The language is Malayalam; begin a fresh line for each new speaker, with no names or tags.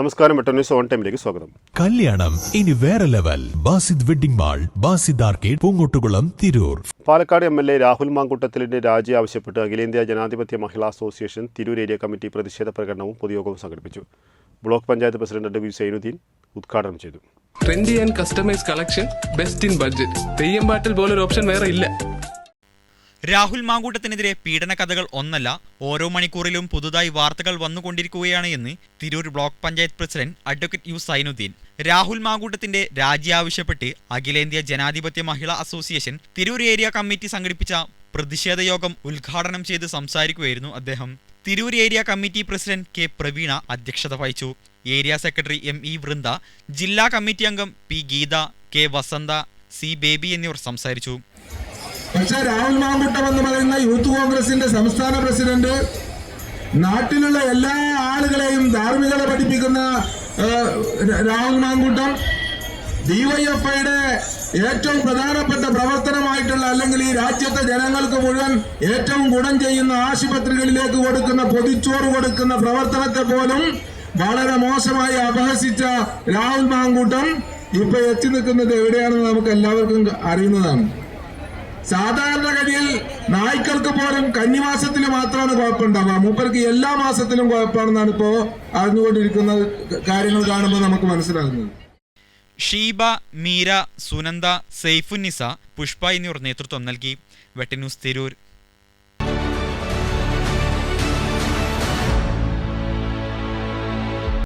നമസ്കാരം ന്യൂസ് ഓൺ ടൈമിലേക്ക് സ്വാഗതം
കല്യാണം ഇനി വേറെ level Basid wedding mall Basid arcade Poonkottukulam Tirur
Palakkad M L A Rahul മാങ്കുട്ടത്തിലിന്റെ രാജി ആവശ്യപ്പെട്ട് അഖിലേന്ത്യാ ജനാധിപത്യ മഹിളാ അസോസിയേഷൻ തിരൂർ ഏരിയ കമ്മിറ്റി പ്രതിഷേധ പ്രകടനവും പൊതുയോഗവും സംഘടിപ്പിച്ചു block panchayat president W Sainuddin ഉദ്ഘാടനം ചെയ്തു
trendy and customise collection best in budget Theyyam പാട്ടിൽ ഒരു ഓപ്ഷൻ വേറെ ഇല്ല
രാഹുൽ മാങ്കൂട്ടത്തിനെതിരെ പീഡന കഥകൾ ഒന്നല്ല ഓരോ മണിക്കൂറിലും പുതുതായി വാർത്തകൾ വന്നുകൊണ്ടിരിക്കുകയാണ് എന്ന് Tirur block panchayat president advocate U Sainuddin Rahul മാങ്കൂട്ടത്തിന്റെ രാജി ആവശ്യപ്പെട്ട് അഖിലേന്ത്യാ ജനാധിപത്യ മഹിളാ അസോസിയേഷൻ തിരൂർ ഏരിയ കമ്മിറ്റി സംഘടിപ്പിച്ച പ്രതിഷേധ യോഗം ഉദ്ഘാടനം ചെയ്ത് സംസാരിക്കുകയായിരുന്നു അദ്ദേഹം Tirur area committee president K Praveena അധ്യക്ഷത വഹിച്ചു area secretary M E Vrinda ജില്ലാ കമ്മിറ്റി അംഗം P Geetha K Vasantha C Baby എന്നിവർ സംസാരിച്ചു
പക്ഷെ രാഹുൽ മാങ്കുട്ടം എന്ന് പറയുന്ന യൂത്ത് കോൺഗ്രസിന്റെ സംസ്ഥാന പ്രസിഡന്റ് നാട്ടിലുള്ള എല്ലാ ആളുകളെയും ധാർമ്മികത പഠിപ്പിക്കുന്ന രാഹുൽ മാങ്കൂട്ടം ഡിവൈഎഫ്ഐയുടെ ഏറ്റവും പ്രധാനപ്പെട്ട പ്രവർത്തനമായിട്ടുള്ള അല്ലെങ്കിൽ ഈ രാജ്യത്തെ ജനങ്ങൾക്ക് മുഴുവൻ ഏറ്റവും ഗുണം ചെയ്യുന്ന ആശുപത്രികളിലേക്ക് കൊടുക്കുന്ന പൊതിച്ചോറ് കൊടുക്കുന്ന പ്രവർത്തനത്തെ പോലും വളരെ മോശമായി അപഹസിച്ച രാഹുൽ മാങ്കൂട്ടം ഇപ്പൊ എത്തി നിൽക്കുന്നത് എവിടെയാണെന്ന് നമുക്ക് എല്ലാവർക്കും അറിയുന്നതാണ് സാധാരണഗതിയിൽ നായ്ക്കൾക്ക് പോലും കന്നിമാസത്തിൽ മാത്രമാണ് കുഴപ്പമുണ്ടാവുക മൂപ്പർക്ക് എല്ലാ മാസത്തിലും കുഴപ്പമാണെന്നാണ് ഇപ്പോ അറിഞ്ഞുകൊണ്ടിരിക്കുന്ന കാര്യങ്ങൾ കാണുമ്പോൾ നമുക്ക് മനസ്സിലാകുന്നത് ഷീബ മീര സുനന്ദ സെയ്ഫുന്നിസ പുഷ്പ എന്നിവർ നേതൃത്വം നൽകി വെട്ടന്യൂസ് തിരൂർ